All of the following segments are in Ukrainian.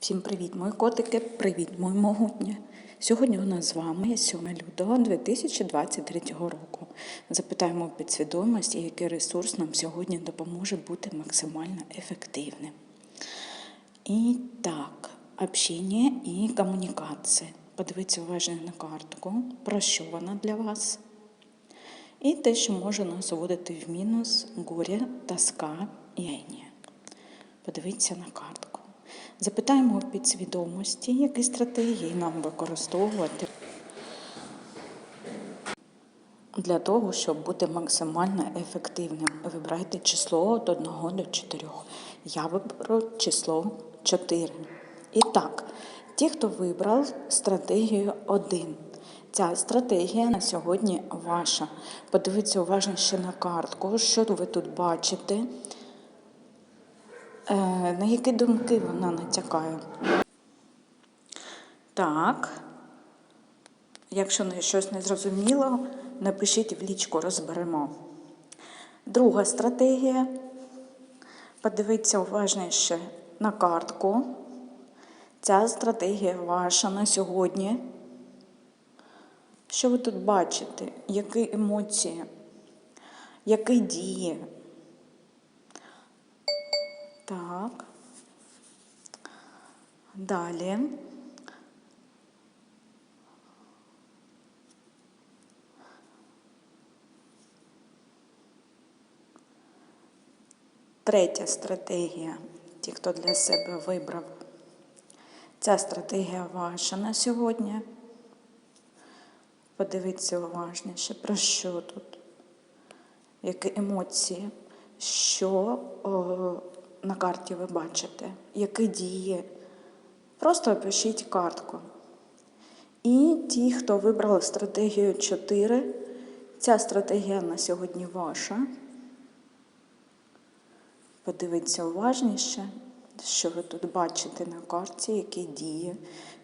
Всім привіт, мої котики! Привіт, мої могутні! Сьогодні у нас з вами 7 лютого 2023 року. Запитаємо у підсвідомості, який ресурс нам сьогодні допоможе бути максимально ефективним. І так, общення і комунікація. Подивіться уважно на картку, про що вона для вас. І те, що може нас вводити в мінус горя, тоска і айні. Подивіться на картку. Запитаємо у підсвідомості, які стратегії нам використовувати для того, щоб бути максимально ефективним. Вибирайте число від 1 до 4. Я виберу число 4. І так, ті, хто вибрав стратегію 1. Ця стратегія на сьогодні ваша. Подивіться уважно ще на картку, що ви тут бачите. Е, На які думки вона натякає? Так. Якщо щось не зрозуміло, напишіть в лічку, розберемо. Друга стратегія. Подивіться уважніше на картку. Ця стратегія ваша на сьогодні. Що ви тут бачите? Які емоції? Які дії? Так. Далі. Третя стратегія. Ті, хто для себе вибрав. Ця стратегія ваша на сьогодні. Подивіться уважніше, про що тут, які емоції, що о, на карті ви бачите, які дії. Просто опишіть картку. І ті, хто вибрали стратегію 4, ця стратегія на сьогодні ваша. Подивіться уважніше, що ви тут бачите на карті, які дії,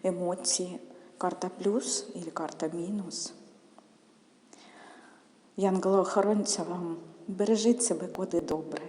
емоції, карта плюс і карта мінус. Янголо-охоронця вам бережіть себе, буде добре.